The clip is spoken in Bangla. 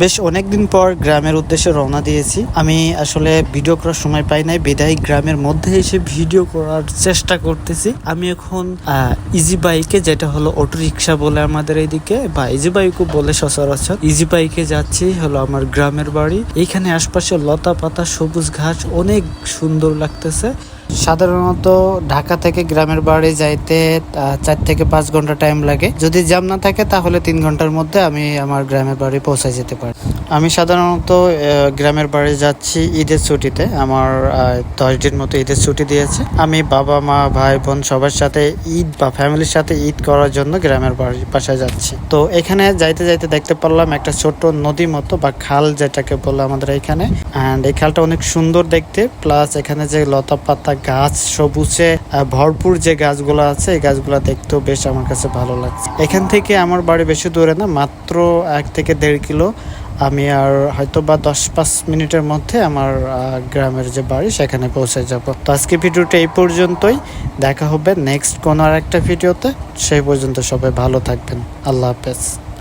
বেশ অনেকদিন পর গ্রামের উদ্দেশ্যে রওনা দিয়েছি। আমি আসলে ভিডিও করার সময় পাই নাই, বিদায় গ্রামের মধ্যে এসে ভিডিও করার চেষ্টা করতেছি। আমি এখন ইজি বাইকে যেটা হলো অটো রিক্সা বলে আমাদের এইদিকে বা ইজি বাইকও বলে সচরাচর। ইজি বাইকে যাচ্ছি, হলো আমার গ্রামের বাড়ি। এইখানে আশপাশে লতা পাতা সবুজ ঘাস, অনেক সুন্দর লাগতেছে। সাধারণত ঢাকা থেকে গ্রামের বাড়ি যাইতে চার থেকে পাঁচ ঘণ্টা টাইম লাগে। যদি জ্যাম না থাকে, তাহলে তিন ঘণ্টার মধ্যে আমি আমার গ্রামের বাড়ি পৌঁছে যেতে পারি। আমি সাধারণত গ্রামের বাড়ি যাচ্ছি ঈদের ছুটিতে। আমার দশ দিন মতো ঈদের ছুটি দিয়েছে। আমি বাবা, মা, ভাই, বোন সবার সাথে ঈদ বা ফ্যামিলির সাথে ঈদ করার জন্য গ্রামের বাড়ির পাশে যাচ্ছি। তো এখানে যাইতে যাইতে দেখতে পারলাম একটা ছোট্ট নদী মতো বা খাল, যেটাকে বলে আমাদের এখানে। অ্যান্ড এই খালটা অনেক সুন্দর দেখতে। প্লাস এখানে যে লতা পাতা গাছ সবুজে ভরপুর যে গাছগুলো আছে, এই গাছগুলো দেখতেও বেশ আমার কাছে ভালো লাগছে। এখান থেকে আমার বাড়ি বেশি দূরে না, মাত্র এক থেকে দেড় কিলো। আমি আর হয়তো বা দশ পাঁচ মিনিটের মধ্যে আমার গ্রামের যে বাড়ি, সেখানে পৌঁছে যাব। তো আজকে ভিডিওটা এই পর্যন্তই। দেখা হবে নেক্সট কোনো আর একটা ভিডিওতে। সেই পর্যন্ত সবাই ভালো থাকবেন। আল্লাহ হাফেজ।